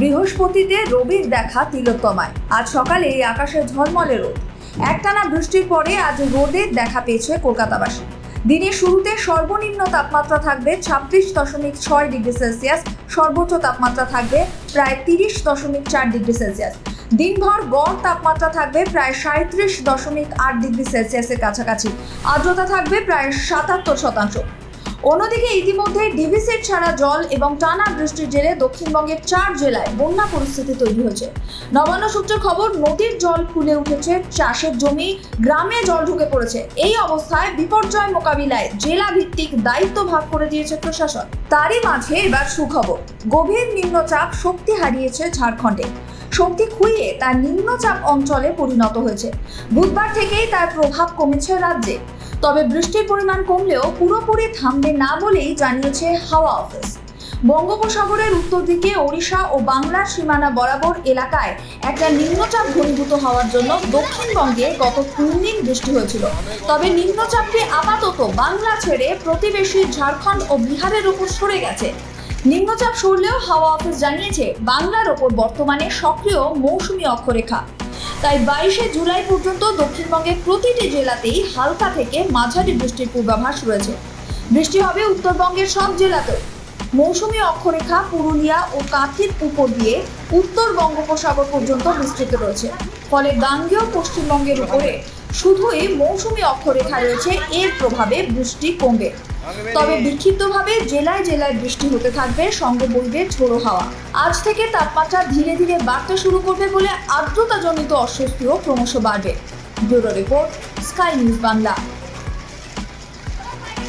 বৃহস্পতিতে রবির দেখা তিলোত্তমায়। আজ সকালে আকাশে ঝলমলে রোদ। একটানা বৃষ্টির পরে আজ রোদের দেখা পেয়েছে কলকাতাবাসী। দিনের শুরুতে সর্বনিম্ন তাপমাত্রা থাকবে ছাব্বিশ দশমিক ছয় ডিগ্রি সেলসিয়াস, সর্বোচ্চ তাপমাত্রা থাকবে প্রায় তিরিশ দশমিক চার ডিগ্রি সেলসিয়াস। দিনভর গড় তাপমাত্রা থাকবে প্রায় সাঁত্রিশ দশমিক আট ডিগ্রি সেলসিয়াসের কাছাকাছি। আর্দ্রতা থাকবে প্রায় সাতাত্তর শতাংশ। অন্যদিকে ইতিমধ্যে ডিভিসেট ছাড়া জল এবং টানা বৃষ্টির জেরে দক্ষিণবঙ্গের চার জেলায় বন্যা পরিস্থিতি তৈরি হয়েছে। নবান্ন সূত্রের খবর, নদীর জল ফুলে উঠেছে, চাষের জমি গ্রামে জল ঢুকে পড়েছে। এই অবস্থায় বিপর্যয় মোকাবিলায় জেলা ভিত্তিক দায়িত্ব ভাগ করে দিয়েছে প্রশাসন। তারই মাঝে এবার সুখবর, গভীর নিম্নচাপ শক্তি হারিয়েছে ঝাড়খণ্ডে। শক্তি খুইয়ে তার নিম্নচাপ অঞ্চলে পরিণত হয়েছে। বুধবার থেকেই তার প্রভাব কমেছে রাজ্যে। তবে বৃষ্টির পরিমাণ কমলেও পুরোপুরি থামবে না বলেই জানিয়েছে হাওয়া অফিস। বঙ্গোপসাগরের উত্তর দিকে ওড়িশা ও বাংলার সীমানা বরাবর এলাকায় একটা নিম্নচাপ ঘনীভূত হওয়ার জন্য দক্ষিণবঙ্গে গত তিন দিন বৃষ্টি হয়েছিল। তবে নিম্নচাপটি আপাতত বাংলা ছেড়ে প্রতিবেশী ঝাড়খণ্ড ও বিহারের উপর সরে গেছে। নিম্নচাপ সরলেও হাওয়া অফিস জানিয়েছে, বাংলার ওপর বর্তমানে সক্রিয় মৌসুমি অক্ষরেখা। তাই বাইশে জুলাই পর্যন্ত দক্ষিণবঙ্গের প্রতিটি জেলাতেই হালকা থেকে মাঝারি বৃষ্টির পূর্বাভাস রয়েছে। বৃষ্টি হবে উত্তরবঙ্গের সব জেলাতেও। মৌসুমী অক্ষরেখা, পুরুলিয়া ও কাঁথির উপর দিয়ে উত্তর বঙ্গোপসাগর পর্যন্ত বিস্তৃত রয়েছে। ফলে গাঙ্গেয় পশ্চিমবঙ্গের উপরে শুধুই মৌসুমী অক্ষরেখা রয়েছে, এর প্রভাবে বৃষ্টি কমবে। তবে বিক্ষিপ্তভাবে জেলায় জেলায় বৃষ্টি হতে থাকবে সঙ্গে বইবে ঝোড়ো হাওয়া। আজ থেকে তাপমাত্রা ধীরে ধীরে বাড়তে শুরু করবে বলে আর্দ্রতাজনিত অস্বস্তিও ক্রমশ বাড়বে। Bureau report, Sky News Bangla.